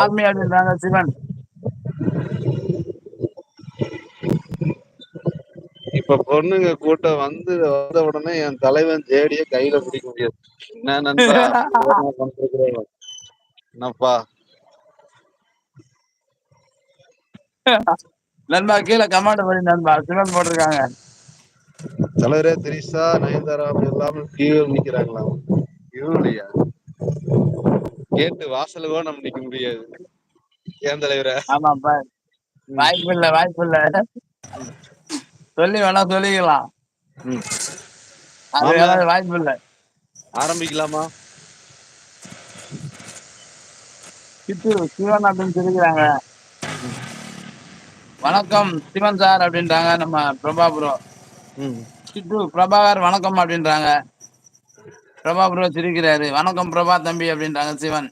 Army அப்படின்றாங்க சிவன். இப்ப பொண்ணுங்க கூட்டம் வந்து வந்த உடனே என் தலைவன் ஜேடிய கையில பிடிக்க முடியாது. என்ன பண்றது? என்னப்பா? நண்பா கீழே கமாண்ட் பண்ணி நண்பா. சிவன் போட்டிருக்காங்க. தலைவரே திரிசா நயன்தாரா அப்படி எல்லாமே கீழே நிக்கிறாங்களாம் இல்லையா கேட்டு வாசல்ல கூட நம்ம நிக்க முடியாது. ஏன் தலைவரே? ஆமாப்பா. வாய்ப்பு இல்ல வாய்ப்பு இல்ல சொல்லி வேணா சொல்லிக்கலாம். வாய்ப்பு இல்ல ஆரம்பிக்கலாமா? சித்து சிவன் அப்படின்னு சொல்லிக்கிறாங்க. வணக்கம் சிவன் சார் அப்படின்றாங்க நம்ம பிரபா ப்ரோ ம். சித்து பிரபாகர் வணக்கம் அப்படின்றாங்க. பிரபா ப்ரோ சிரிக்கிறாரு. வணக்கம் பிரபா தம்பி அப்படின்றாங்க சிவன்.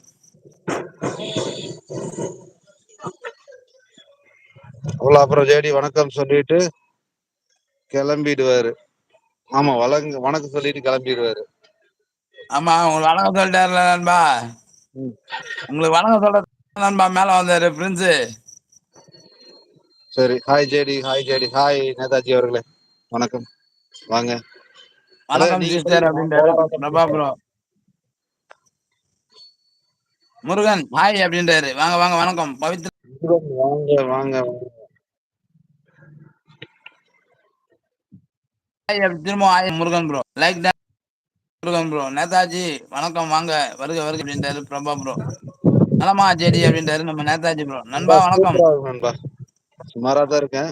அவ்வளவு அப்புறம் ஜேடி வணக்கம் சொல்லிட்டு கிளம்பிடுவாரு. ஆமா வணங்க வணக்கம் சொல்லிட்டு கிளம்பிடுவாரு. ஆமா உங்களுக்கு வணக்கம் சொல்லிட்டாருல நண்பா. உங்களுக்கு வணக்கம் சொல்ற நண்பா மேல வந்தாரு பிரின்ஸு. சரி hi JD hi JD hi Netaji அவர்களே. வணக்கம். வாங்க. முருகன் ஹாய் அப்படின்றாரு. வாங்க வாங்க வணக்கம். பவித்ரா. வாங்க வாங்க திரும்ப hi Murugan bro like Murugan bro Netaji வணக்கம் வாங்க. வருக வருக அப்படின்றாரு பிரபா ப்ரோ நலமா ஜெடி அப்படின்றாரு நம்ம நேதாஜி ப்ரோ நண்பா வணக்கம். நண்பா. சுமாரா தான் இருக்கேன்.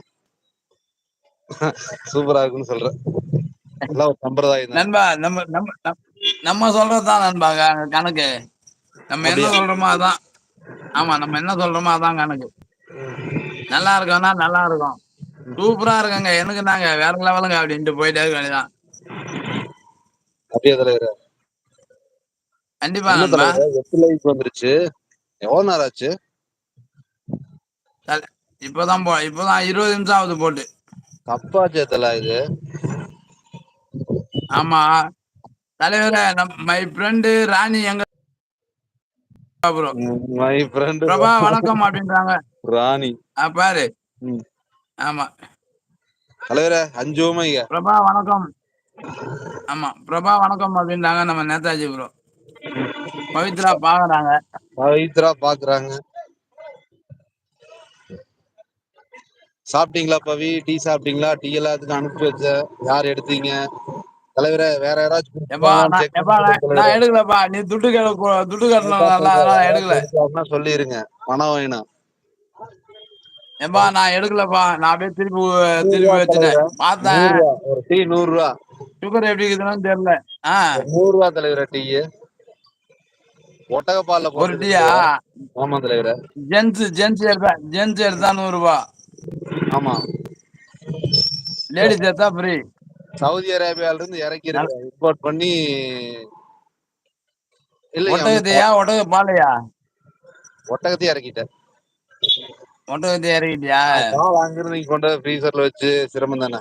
சூப்பரா இருக்குன்னு சொல்றேன் எல்லாம் ஒரு சம்பிரதாயம் தானே நண்பா நம்ம நம்ம சொல்றதுதான் நண்பா க- கணக்கு. நம்ம என்ன சொல்றோமோ அதான். ஆமா நம்ம என்ன சொல்றோமோ அதான் கணக்கு. நல்லா இருக்கோம்னா நல்லா இருக்கும். சூப்பரா இருக்குங்க. எனக்கு நாங்க வேற லெவலுங்க. அப்படின்ட்டு போயிட்டே இருக்க வேண்டியதான் கண்டிப்பா நண்பா. வந்துருச்சு? எவ்வளவு நேரம் ஆச்சு? இப்பதான் போ இப்பதான் இருபது நிமிஷம் ஆகுது போட்டு. தப்பாச்சே தல இது. ஆமா. தலைவரே மை ஃப்ரெண்டு ராணி எங்க மை ஃப்ரெண்டு பிரபா வணக்கம் அப்படின்றாங்க. ராணி. ஆ, பாரு. ஆமா. தலைவர அஞ்சு ஓமைங்க பிரபா வணக்கம். ஆமா பிரபா வணக்கம் அப்படின்றாங்க நம்ம நேதாஜி ப்ரோ. பவித்ரா பாக்குறாங்க. பவித்ரா பாக்குறாங்க. சாப்பிட்டீங்களா பவி? டீ சாப்பிட்டீங்களா? டீ எல்லாத்துக்கும் அனுப்பி வச்ச யார் எடுத்தீங்க? தலைவரே வேற யாராச்சும் நான். எடுக்கலப்பா. நீ துட்டு துட்டு யாராச்சும் எடுக்கல சொல்லிருங்க. பணம் வேணும் எப்பா நான் எடுக்கலப்பா. நான் அப்படியே திருப்பி திருப்பி ரூபா வச்சுட்டேன். பார்த்தேன். ரூபா ஒரு டீ நூறு ரூபா சுகர் எப்படி இருக்குதுன்னு தெரியல. ஆ. ஒரு நூறு ரூபா தலைவர டீ. ஒட்டக பால்ல ஒரு டீயா? ஆமா தலைவர. ஜென்ஸ் ஜென்ஸ் எடுத்தா ஜென்ஸ் எடுத்தா நூறு ரூபாய் ஆமா. லேடிஸ் எடுத்தா ஃப்ரீ சவுதி அரேபியால இருந்து இறக்கி இம்போர்ட் பண்ணி அவங்க ஒட்டகத்தையா ஒட்டக பாலையா ஒட்டகத்தையும் இறக்கிட்டேன் ஒட்டகத்தை இறக்கிட்டியா? பால் அங்கிருந்து நீங்க கொண்டு ஃப்ரீசர்ல வச்சு சிரமம் தானே.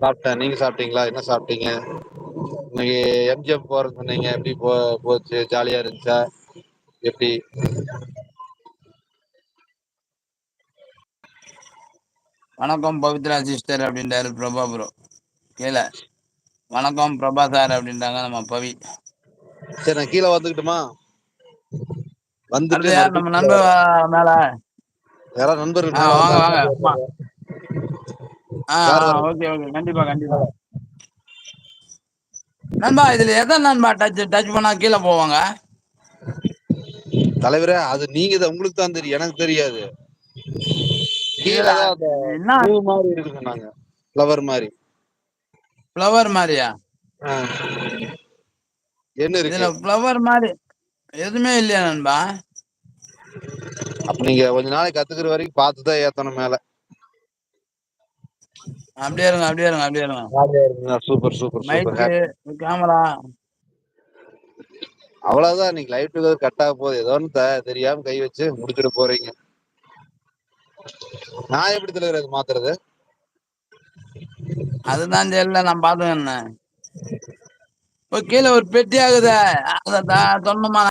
சாப்பிட்டேன் நீங்க சாப்பிட்டீங்களா? என்ன சாப்பிட்டீங்க? இன்னைக்கு எம்ஜிஎம் போறது சொன்னீங்க. எப்படி போச்சு? ஜாலியா இருந்துச்சா? எப்படி? வணக்கம் பவித்ரா சிஸ்டர் அப்படின்றாரு பிரபா ப்ரோ கீழே வணக்கம் பிரபா சார் அப்படின்றாங்க நம்ம பவி. சரி நான் கீழே வந்துக்கிட்டுமா? வந்துட்டு நம்ம நண்பர் மேல. யாராவது நண்பர்கள் வாங்க வாங்க? Okay okay. கண்டிப்பா கண்டிப்பா. நண்பா இதுல எதை நண்பா டச் டச் பண்ணா கீழே போவாங்க? தலைவரே அது நீங்க தான் உங்களுக்கு தான் தெரியும். எனக்கு தெரியாது. மாதிரி இருக்கு சொன்னாங்க ஃப்ளவர் மாதிரி. ஃப்ளவர் மாதிரியா. என்ன இருக்கு? இதுல ஃப்ளவர் மாதிரி எதுவுமே இல்லையா நண்பா? அப்ப நீங்க கொஞ்ச நாளைக்கு கத்துக்கிற வரைக்கும் பார்த்துதான் ஏத்தணும் மேல. அப்படியே இருங்க அப்படியே இருங்க அப்படியே இருங்க. Super super super. கேமரா அவ்வளவுதான். நீங்க டுகெதர் கட் ஆக போகுது. ஏதோ ஒன்று தெரியாம கை வச்சு முடிச்சிட போறீங்க. நான் எப்படி தலைவர் அது மாத்துறது? அதுதான் தெரியல நான் பாத்துக்கிறேன் என்ன கீழ ஒரு பெட்டி அத சொன்னமா